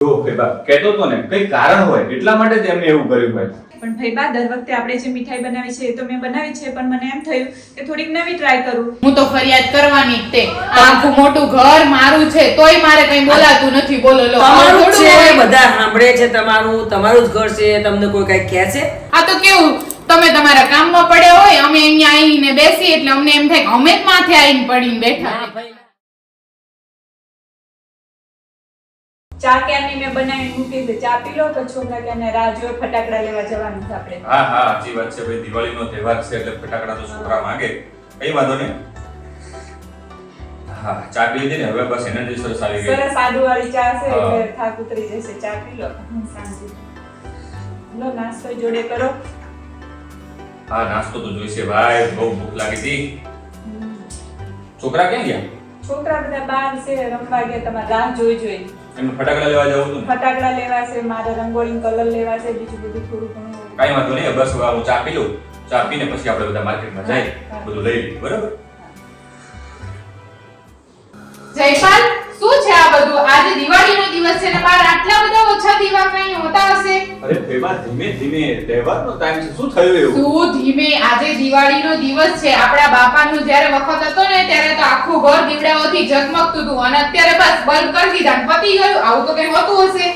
જો ફેબા કહેતો તો ને કઈ કારણ હોય એટલા માટે જ એમને એવું કર્યું હોય. પણ ભાઈ દર વખતે આપણે જે મીઠાઈ બનાવી છે એ તો મેં બનાવી છે પણ મને એમ થયું કે થોડીક નવી ટ્રાય કરું. હું તો ફરિયાદ કરવાની જ તે. આખું મોટું ઘર મારું છે તોય મારે કઈ બોલાતું નથી. બોલો લો. તમારું જ થોડું છે બધા સાંભળે છે તમારું તમારું જ ઘર છે તમને કોઈ કઈ કહે છે? આ તો કેવું તમે તમારા કામમાં પડ્યા હોય અમે અહીંયા આવીને બેસી એટલે અમને એમ થાય કે અમે જ માથે આવીને પડીને બેઠા. ચા ક્યારની મેં બનાવી મૂકી છે ચા પી લો તો છોકરા ક્યાંને રાહ જોઈ ફટાકડા લેવા જવાનું છે આપણે. હા હા સાચી વાત છે ભાઈ. દિવાળીનો તહેવાર છે એટલે ફટાકડા તો છોકરા માંગે. કઈ વાંધો નહીં. હા ચા પી લીધી ને હવે બસ એનર્જી સરસ આવી ગઈ. સરસ આદુવાળી ચા છે એટલે થાક ઉતરી જશે. ચા પી લો. શાંતિ લો નાસ્તો જોડે કરો. હા નાસ્તો તો જોઈશે ભાઈ. બહુ ભૂખ લાગી હતી. છોકરા ક્યાં ગયા? છોકરા બધા બહાર છે રમવા ગયા. તમારે રાહ જોઈ જોઈ એમને ફટાકડા લેવા જવું હતું ફટાકડા લેવા છે મારે રંગોળી કલર લેવા છે બીજું બધું થોડું ઘણું કાંઈ વાંધો નહીં બસ હવે હું ચા પી લઉં. ચા પીને પછી આપણે બધા માર્કેટમાં જઈએ. બધું લઈ લઈએ બરાબર? જયપાલ? શું છે આ બધું? આજે દિવાળીનો દિવસ છે ને બહાર આટલા બધા ઓછા દીવા કઈ હોતા હશે? અરે ફેમા ધીમે ધીમે તહેવારનો ટાઈમ છે. શું થયું એવું? શું ધીમે? આજે દિવાળીનો દિવસ છે. આપણા બાપાનો જ્યારે વખત હતો ને ત્યારે તો આખું ઘર દીવડાઓથી ઝગમગતું હતું. અને અત્યારે બસ બંધ કરી દીધા. ને પતી ગયું. આવું તો કઈ હોતું હશે.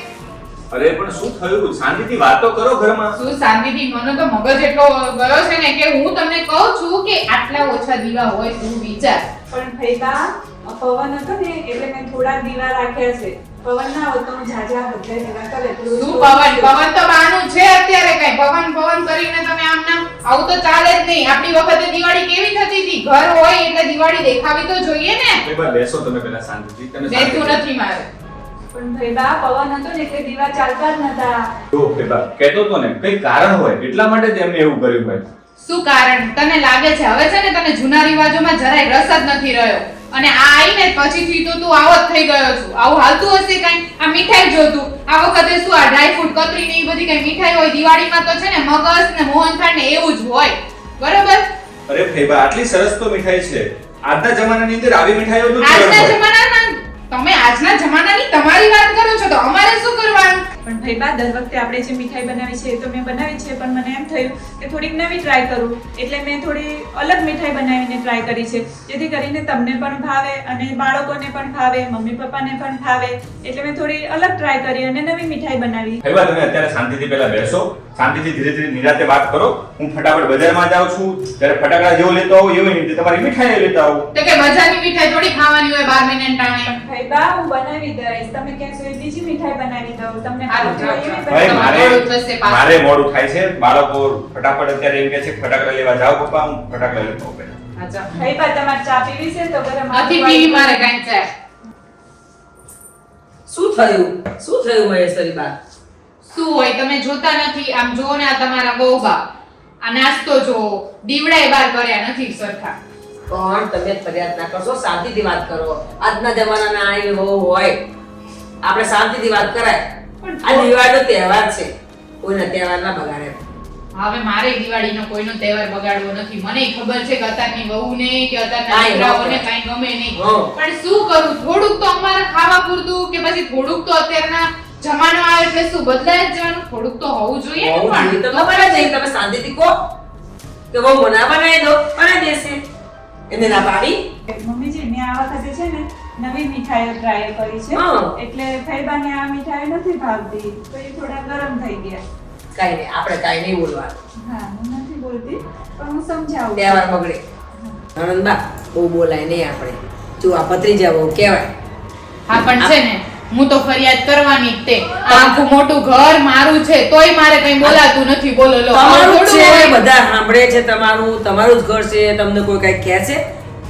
અરે પણ શું થયું? શાંતિથી વાતો કરો ઘરમાં. શું શાંતિથી? મને તો મગજ એટલો ગયો છે ને કે હું તમને કહું છું કે આટલા ઓછા દીવા હોય તું વિચાર? પણ ભઈબા પવન હતો ને એટલે મેં થોડા દીવા રાખ્યા છે. પવન ના હોત હું ઝાઝા બધા દીવા કરે. શું પવન? પવન તો બાનું છે અત્યારે કઈ. પવન પવન કરીને તમે આમ નામ આવું તો ચાલે જ નહીં. આપણી વખતે દિવાળી કેવી થતી હતી? ઘર હોય એટલે દિવાળી દેખાવી તો જોઈએ ને. ફેમા બેસો તમે પહેલા શાંતિથી. તમે બેસતું નથી મારે. પણ ભઈબા પવન હતો ને એટલે દીવા ચાલતા જ નતા. જો ફેબા કહેતો તો ને કઈ કારણ હોય એટલા માટે જ એમને એવું કર્યું હોય. શું કારણ? તને લાગે છે હવે છે ને તને જૂના રિવાજોમાં જરાય રસ જ નથી રહ્યો. અને આ આઈને પછીથી તો તું આવો જ થઈ ગયો છું. આવું હાલતું હશે કઈ? આ મીઠાઈ જોતું. આ વખતે શું આ ડ્રાય ફ્રૂટ કતરી ને એ બધી કઈ મીઠાઈ હોય? દિવાળીમાં તો છે ને મગજ ને મોહનથાળ ને એવું જ હોય. બરોબર? અરે ફેબા આટલી સરસ તો મીઠાઈ છે. આજના જમાનાની અંદર આવી મીઠાઈઓ તો આજના. જમાનાના તમે આજના જમાનાની તમારી વાત કરો છો તો અમારે શું કરવાનું પણ ભઈબા દર વખતે આપણે જે મીઠાઈ બનાવી છે એ તો મેં બનાવી છે પણ મને એમ થયું કે થોડીક નવી ટ્રાય કરું. એટલે મેં થોડી અલગ મીઠાઈ બનાવીને ટ્રાય કરી છે. જેથી કરીને તમને પણ ભાવે અને બાળકોને પણ ભાવે મમ્મી પપ્પાને પણ ભાવે. એટલે મેં થોડી અલગ ટ્રાય કરી અને નવી મીઠાઈ બનાવી. હવે તમે અત્યારે શાંતિથી પહેલા બેસો. શાંતિથી ધીરે ધીરે નિરાતે વાત કરો. હું ફટાફટ બજારમાં જાઉં છું. ત્યારે ફટાકડા જેવો લેતો આવું એવી રીતે તમારી મીઠાઈ લેતા આવું. તો કે મજાની મીઠાઈ થોડી ખાવાની હોય બાર મહિને ટાણે. ભઈબા હું બનાવી દઈશ. તમે કહેશો એ બીજી મીઠાઈ બનાવી દઉં. તમને ભાઈ મારે. મારે મોડું થાય છે. બાળકો ફટાફટ અત્યારે એમ કે છે ફટાકડા લેવા જાઓ પપ્પા હું ફટાકડા લેતો પહેલા. અચ્છા. ભઈબા તમારે ચા પીવી છે તો ગરમ નથી પીવી મારે કાઈ ચાય શું થયું? શું થયું મહેશ્વરી બા શું હોય તમે જોતા નથી. આમ જુઓ ને આ તમારા વહુબા. આ નાસ્તો જો દીવડાએ બાર કર્યા નથી સરખા. પણ તમે ફરિયાદ ના કરશો શાંતિથી વાત કરો. આજના જમાનાના આ એવો હોય. આપણે શાંતિથી વાત કરાય. આ દિવાળીનો તહેવાર છે. કોઈના તહેવાર ના બગાડે હવે મારે દિવાળીનો કોઈનો તહેવાર બગાડવો નથી. મને ખબર છે કે અત્યારની વહુને કે અત્યારના દીકરાઓને કાંઈ ગમે નહીં. પણ શું કરું? થોડુંક તો અમારે ખાવા પૂરતું કે પછી થોડુંક તો અત્યારના જમાનો આવે એટલે શું બદલાય જ જવાનું? થોડુંક તો હોવું જોઈએ ને પણ. તો ખબર જ નહીં તમે શાંતિથી કહો કે બહુ મના બનાવી દો. બનાવી દેશે. એને ના પાડી. મમ્મીજી મેં આ વખતે છે ને નવી મીઠાઈઓ ટ્રાય કરી છે. એટલે ફઈબાને આ મીઠાઈ નથી ભાવતી તો એ થોડા ગરમ થઈ ગયા. કઈ નહીં આપણે કઈ નહીં બોલવાનું. હા હું નથી બોલતી પણ હું સમજાવું. તહેવાર બગડે. આનંદબા બહુ બોલાય નહીં આપણે. જો આ ભત્રીજા બહુ કહેવાય. હા પણ છે ને હું તો ફરિયાદ કરવાની જ તે. આખું મોટું ઘર મારું છે તોય મારે કઈ બોલાતું નથી. બોલો લો. તમારું છે બધા સાંભળે છે તમારું તમારું જ ઘર છે તમને કોઈ કઈ કહે છે?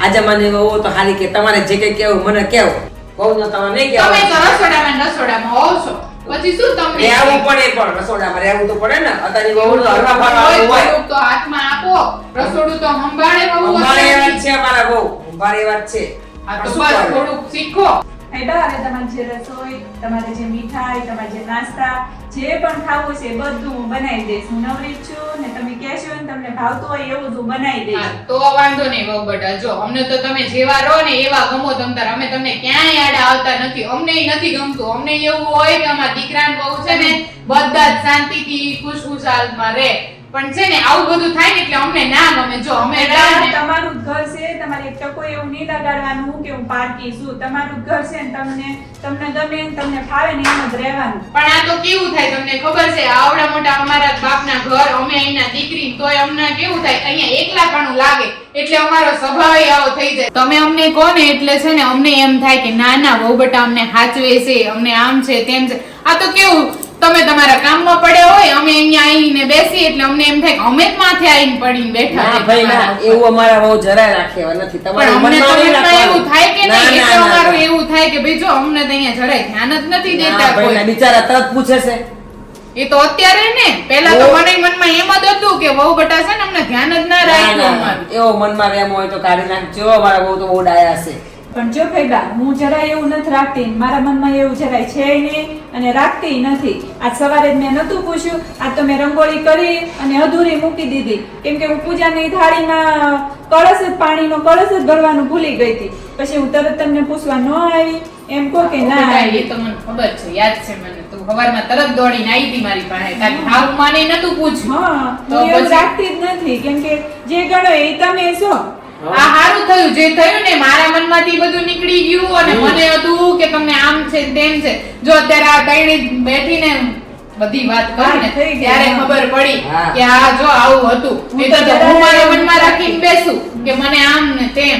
આ જમાને હોવો તો હારી કે તમારે જે કઈ કહેવું મને કહેવું. કહું ને તમે નહીં તમે તો રસોડામાં રસોડામાં હોવ છો. પછી શું તમને રહેવું પડે પણ રસોડામાં રહેવું તો પડે ને. અત્યારની બહુ તો હરવા ફરવા હોય તો હાથમાં આપો. રસોડું તો સંભાળે બહુ અંબાડે વાત છે અમારા બહુ અંબાડે વાત છે. આ તો બસ થોડું શીખો. ફાયદા અને તમારી જે રસોઈ તમારે જે મીઠાઈ તમારે જે નાસ્તા જે પણ ખાવું છે બધું હું બનાવી દઈશ. હું નવરી છું ને તમે કહેશો ને તમને ભાવતું હોય એવું જ બનાવી દઈશ. તો વાંધો નહીં બહુ બટા. જો, અમને તો તમે જેવા રહો ને એવા ગમો તમ તાર. અમે તમને ક્યાંય આડા આવતા નથી. અમને નથી ગમતું. અમને એવું હોય કે અમારા દીકરાને બહુ છે ને, બધા જ શાંતિથી ખુશખુશાલમાં રહે. પણ છે ને આવું બધું થાય ને એટલે અમને ના ગમે. જો અમે તમારું ઘર છે તમારે ટકો એવું નહીં લગાડવાનું કે હું પારકી છું. તમારું ઘર છે ને તમને તમને ગમે તમને ફાવે ને એમ જ રહેવાનું. પણ આ તો કેવું થાય તમને ખબર છે? આવડા મોટા અમારા બાપના ઘર અમે અહીંના દીકરી તોય અમને કેવું થાય? અહીંયા એકલાપણું લાગે. એટલે અમારો સ્વભાવ આવો થઈ જાય. તમે અમને કહો ને એટલે છે ને અમને એમ થાય કે ના ના બહુ બટા અમને હાચવે છે અમને આમ છે તેમ છે. આ તો કેવું તમે તમારા કામમાં પડ્યા હોય અમે અહીંયા એટલે અમને એમ થાય કે અમે જ માથે આવીને પડીને બેઠા ના ભાઈ ના એવું અમારા બહુ જરાય રાખેવા નથી. તમારે મનમાં નહીં એવું થાય કે નહીં? એટલે અમારું એવું થાય કે ભાઈ જો અમને તો અહીંયા જરાય ધ્યાન જ નથી દેતા કોઈ. બિચારા તરત પૂછે છે. એ તો અત્યારે ને પેલા તો. મને મનમાં એમ જ હતું કે વહુ બટા છે ને અમને ધ્યાન જ ના રાખ્યું. એવો મનમાં વેમ હોય તો કાઢી નાખજો. અમારા બહુ તો બહુ ડાયા છે. પણ જો ફેબા હું જરાય એવું નથી રાખતી મારા મનમાં એવું જરાય છે નહીં અને રાખતી નથી. આજ સવારે જ મેં નહોતું પૂછ્યું આ તો મેં રંગોળી કરી અને અધૂરી મૂકી દીધી. કેમ કે હું પૂજાની થાળીમાં કળશ જ પાણીનો કળશ જ ભરવાનું ભૂલી ગઈ હતી. પછી હું તરત તમને પૂછવા ન આવી એમ કહો કે ના. એ તો મને ખબર છે યાદ છે મને તું. સવારમાં તરત દોડીને આવી હતી મારી પાસે. તારી હાવ માને નતું પૂછ્યું. હા તો પછી? રાખતી જ નથી. કેમ કે જે ગણો એ તમે છો. આ હારું થયું. જે થયું ને મારા મનમાંથી બધું નીકળી ગયું અને મને હતું કે તમને આમ છે તેમ છે. જો અત્યારે આ તૈણી બેઠીને બધી વાત કરી ને હા, થઈ ગઈ, ત્યારે ખબર પડી કે આ જો આવું હતું. નહીં તો હું મારા મનમાં રાખીને બેસું કે મને આમ ને તેમ.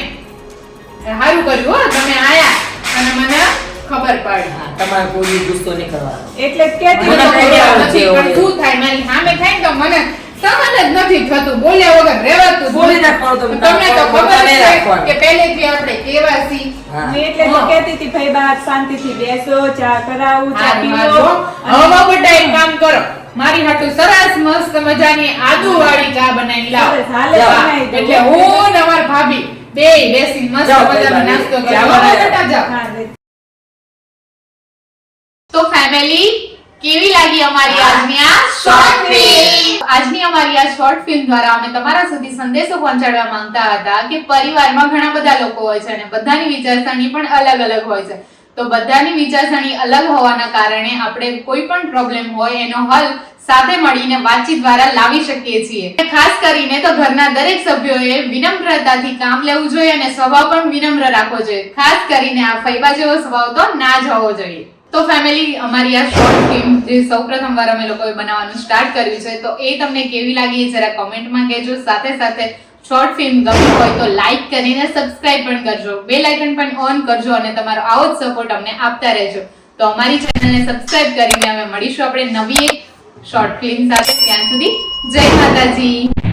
સારું કર્યું હો. તમે આયા અને મને ખબર પડી. તમારે કોઈ ગુસ્સો નહીં કરવાનો. એટલે કે તો નથી પણ શું થાય? મારી સામે થાય ને તો મને સહન જ નથી થતું. બોલ્યા વગર રહેવાતું બોલી નાખવાનું તમને તો ખબર છે કે પહેલેથી આપણે કેવા છીએ એટલે તો કહેતી હતી ભાઈ બા શાંતિથી બેસો ચા કરાવું ચા પીવો હવે બધા એક કામ કરો. મારી હાટુ સરસ મસ્ત મજાની આદુ વાળી ચા બનાવી લાવો. એટલે હું ને અમાર ભાભી બે બેસી મસ્ત મજાનો નાસ્તો. તો ફેમિલી કેવી લાગી અમારી આજની આ શોર્ટ ફિલ્મ આજની અમારી આ શોર્ટ ફિલ્મ દ્વારા અમે તમારા સુધી સંદેશો પહોંચાડવા માંગતા હતા કે પરિવારમાં ઘણા બધા લોકો હોય છે અને બધાની વિચારસરણી પણ અલગ અલગ હોય છે. તો બધાની વિચારસરણી અલગ હોવાના કારણે આપણે કોઈ પણ પ્રોબ્લેમ હોય એનો હલ સાથે મળીને વાતચીત દ્વારા લાવી શકીએ છીએ. ખાસ કરીને તો ઘરના દરેક સભ્યોએ વિનમ્રતાથી કામ લેવું જોઈએ અને સ્વભાવ પણ વિનમ્ર રાખવો જોઈએ. ખાસ કરીને આ ફૈબા જેવો સ્વભાવ તો ના જ હોવો જોઈએ. તો ફેમિલી અમારી આ શોર્ટ ફિલ્મ જે સૌપ્રથમ વાર અમે લોકોએ બનાવવાનું સ્ટાર્ટ કર્યું છે, તો એ તમને કેવી લાગી જરા કોમેન્ટમાં કહેજો. સાથે સાથે શોર્ટ ફિલ્મ ગમી હોય તો લાઈક કરીને સબસ્ક્રાઇબ પણ કરજો. બે લાઇકન પણ ઓન કરજો અને તમારો આવો જ સપોર્ટ અમને આપતા રહેજો. તો અમારી ચેનલને સબસ્ક્રાઇબ કરીને અમે મળીશું આપણે નવી એક શોર્ટ ફિલ્મ સાથે. ત્યાં સુધી જય માતાજી.